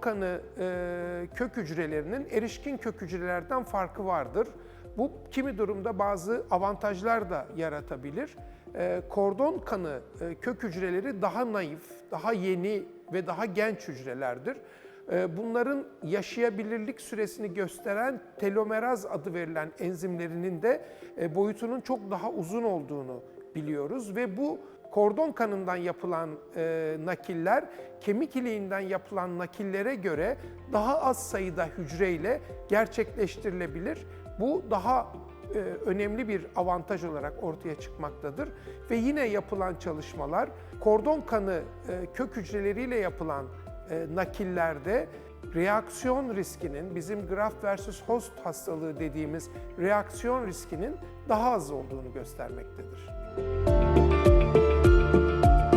kanı e, kök hücrelerinin erişkin kök hücrelerden farkı vardır. Bu kimi durumda bazı avantajlar da yaratabilir. E, kordon kanı e, kök hücreleri daha naif, daha yeni ve daha genç hücrelerdir. E, Bunların yaşayabilirlik süresini gösteren telomeraz adı verilen enzimlerinin de e, boyutunun çok daha uzun olduğunu biliyoruz ve bu kordon kanından yapılan e, nakiller kemik iliğinden yapılan nakillere göre daha az sayıda hücreyle gerçekleştirilebilir. Bu daha e, önemli bir avantaj olarak ortaya çıkmaktadır ve yine yapılan çalışmalar kordon kanı e, kök hücreleriyle yapılan e, nakillerde reaksiyon riskinin bizim graft versus host hastalığı dediğimiz reaksiyon riskinin daha az olduğunu göstermektedir.